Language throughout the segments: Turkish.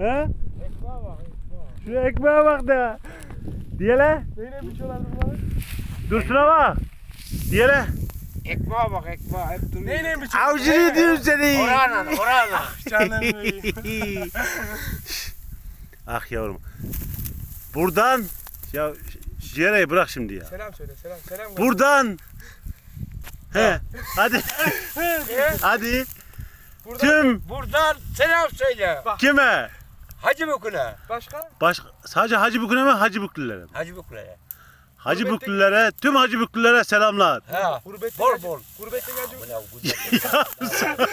He? Ekmeğe bak ekmeğe. Şu ekmeğe bak da. Diye le. Neyle biçiyorlar bunları? Dur şuna bak. Diye le. Ekmeğe bak ekmeğe hep duruyor. Neyle biçiyorlar? Avcını diyorsun seni. Orana orana. Canım benim. ah yavrum. Buradan ya Ciğereyi bırak şimdi ya. Selam söyle selam selam. Buradan He. Hadi. Hadi. Buradan Tüm Buradan selam söyle. kime? Hacı Bükü'ne. başka? Baş, sadece Hacı Bükü'ne mi Hacı Büklülere mi? Hacı Bükü'ne. Hacı Gurbette- Büklülere, tüm Hacı Büklülere selamlar. Ha. Gurbette Bol bol. Gurbette geldi. Bu ne gurbette-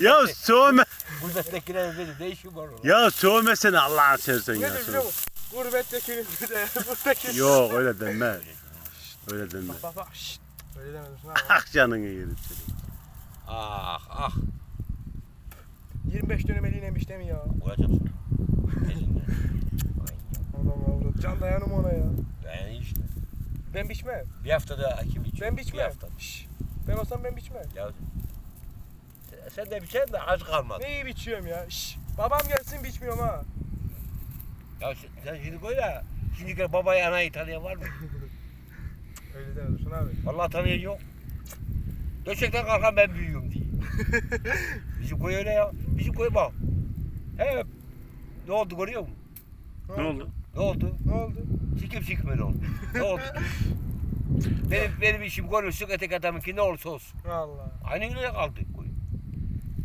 Ya sövme. Gurbettekiler dedi ne işin var orada? Ya sövmesene Allah'ını seversen ya. Ne biliyor musun? Gurbetteki de buradaki. Yok öyle denme. Öyle denme. Bak bak şşt. Öyle demedim. Ah canını yerim seni. Ah ah. 25 dönem eline yemiş değil mi ya? Vuracağım Adam avrat. Can dayanım ona ya. Ben işte. Ben biçmem. Bir haftada kim içiyor? Ben Bir biçmem. hafta. Şşş. Ben olsam ben biçmem. Ya sen- de biçer de az kalmadı. Neyi biçiyorum ya? Şşş. Babam gelsin biçmiyorum ha. Ya sen- şimdi koy ya. Şimdi babayı anayı tanıyan var mı? Öyle deme Dursun abi. Vallahi tanıyan yok. Döşekten kalkan ben büyüğüm diye. Bizim koy öyle ya. Bizim koy bak. Hep. Ne oldu görüyor musun? Ne oldu? Ne oldu? Ne oldu? Sikim sikmen oldu. ne oldu? benim, benim işim konuşsun etek adamınki ne olursa olsun. Allah. Aynı öyle kaldı koy.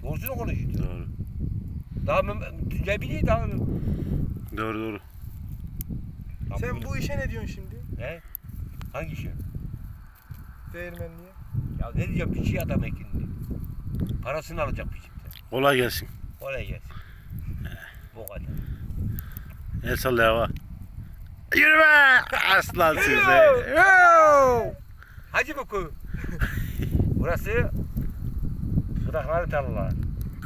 Doğrusunu konuşuyor. Doğru. Daha bileyim daha mı? Doğru doğru. Sen bu işe ne diyorsun şimdi? Ne? Hangi şey? Değirmenliğe. Ya ne diyeceğim piçi adam ekindi. Parasını alacak piçikten. Kolay gelsin. Oraya gelsin. Bu kadar. El salla ya. Yürü be! Aslan size. Hacı Buku. Burası Fıdakları tarlalar.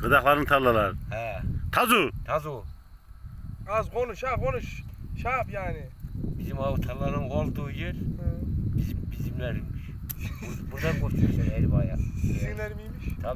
Gıdakların tarlalar. He. Tazu. Tazu. Az konuş ha konuş. Şey yap yani. Bizim o tarlaların olduğu yer bizim bizimlermiş. Bur- Buradan koşuyor sen Elba'ya. Sizinler miymiş? Tabii.